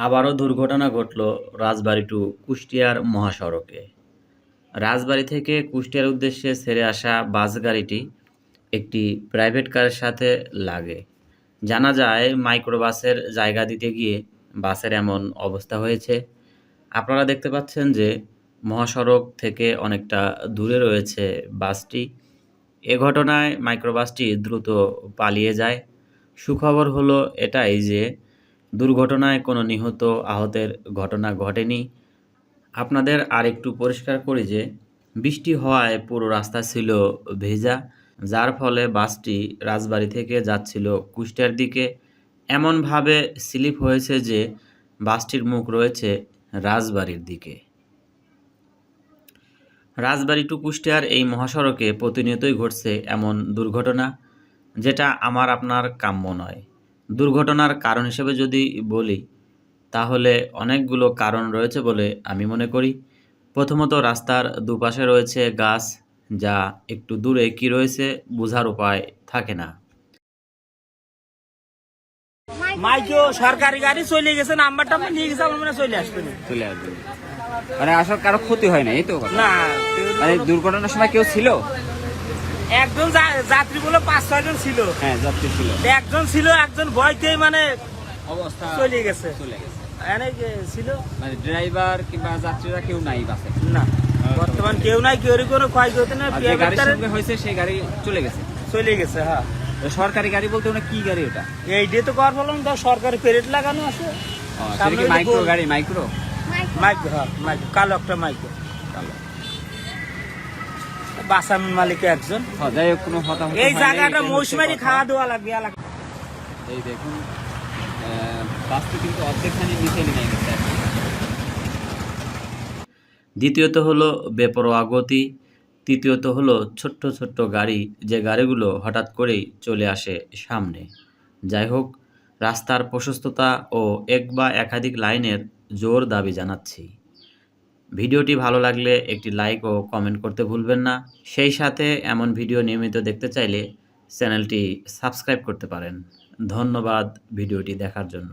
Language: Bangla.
আবারও দুর্ঘটনা ঘটল রাজবাড়ি টু কুষ্টিয়ার মহাসড়কে। রাজবাড়ি থেকে কুষ্টিয়ার উদ্দেশ্যে ছেড়ে আসা বাস গাড়িটি একটি প্রাইভেট কারের সাথে লাগে। জানা যায়, মাইক্রোবাসের জায়গা দিতে গিয়ে বাসের এমন অবস্থা হয়েছে। আপনারা দেখতে পাচ্ছেন যে মহাসড়ক থেকে অনেকটা দূরে রয়েছে বাসটি। এ ঘটনায় মাইক্রোবাসটি দ্রুত পালিয়ে যায়। সুখবর হলো এটাই যে দুর্ঘটনায় কোনো নিহত আহতের ঘটনা ঘটেনি। আপনাদের আর একটু পরিষ্কার করি যে, বৃষ্টি হওয়ায় পুরো রাস্তা ছিল ভেজা, যার ফলে বাসটি রাজবাড়ি থেকে যাচ্ছিল কুষ্টিয়ার দিকে। এমনভাবে স্লিপ হয়েছে যে, বাসটির মুখ রয়েছে রাজবাড়ির দিকে। রাজবাড়ি টু কুষ্টিয়ার এই মহাসড়কে প্রতিনিয়তই ঘটছে এমন দুর্ঘটনা, যেটা আমার আপনার কাম্য নয়। দুর্ঘটনার কারণ হিসেবে যদি বলি তাহলে অনেকগুলো কারণ রয়েছে বলে আমি মনে করি। প্রথমত রাস্তার দুপাশে রয়েছে গাছ যা একটু দূরে কি রয়েছে বোঝার উপায় থাকে না। মাইকেও সরকারি গাড়ি চলে গেছে নাম্বারটা আমরা নিয়ে গেছে আমরা চলে আসবে চলে আসবে। মানে আসার কারও ক্ষতি হয় না এই তো না। মানে দুর্ঘটনার সময় কেউ ছিল? একজন যাত্রী বলে পাঁচ ছয় জন ছিল। হ্যাঁ যাত্রী ছিল। একজন ছিল একজন ভয়তেই মানে অবস্থা চলে গেছে। চলে গেছে। এনে ছিল? মানে ড্রাইভার কিংবা যাত্রীরা কেউ নাই বাসে। না। বর্তমান কেউ নাই কেউ কোনো ক্ষয়ক্ষতি না গাড়ির হয়েছে সেই গাড়ি চলে গেছে। চলে গেছে হ্যাঁ সরকারি গাড়ি বলতে ওটা কি গাড়ি ওটা? এই ডে তো কর বললাম তো সরকারি পেরেট লাগানো আছে। মাইক্রো গাড়ি মাইক্রো মাইক হ্যাঁ মাইক কালো একটা মাইক্রো কালো। মালিক একজন। যাই হোক কোনো হতাহত এই জায়গাটা মৌসুমারি খাওয়া দাওয়া লাগবে এলাকা এই দেখুন আহ, কিন্তু অর্ধেকখানি নিচে নেমে গেছে। দ্বিতীয়ত হলো বেপরোয়া গতি তৃতীয়ত হলো ছোট্ট ছোট্ট গাড়ি যে গাড়িগুলো হঠাৎ করেই চলে আসে সামনে। যাই হোক রাস্তার প্রশস্ততা ও এক বা একাধিক লাইনের জোর দাবি জানাচ্ছি। ভিডিওটি ভালো লাগলে একটি লাইক ও কমেন্ট করতে ভুলবেন না। সেই সাথে এমন ভিডিও নিয়মিত দেখতে চাইলে চ্যানেলটি সাবস্ক্রাইব করতে পারেন। ধন্যবাদ ভিডিওটি দেখার জন্য।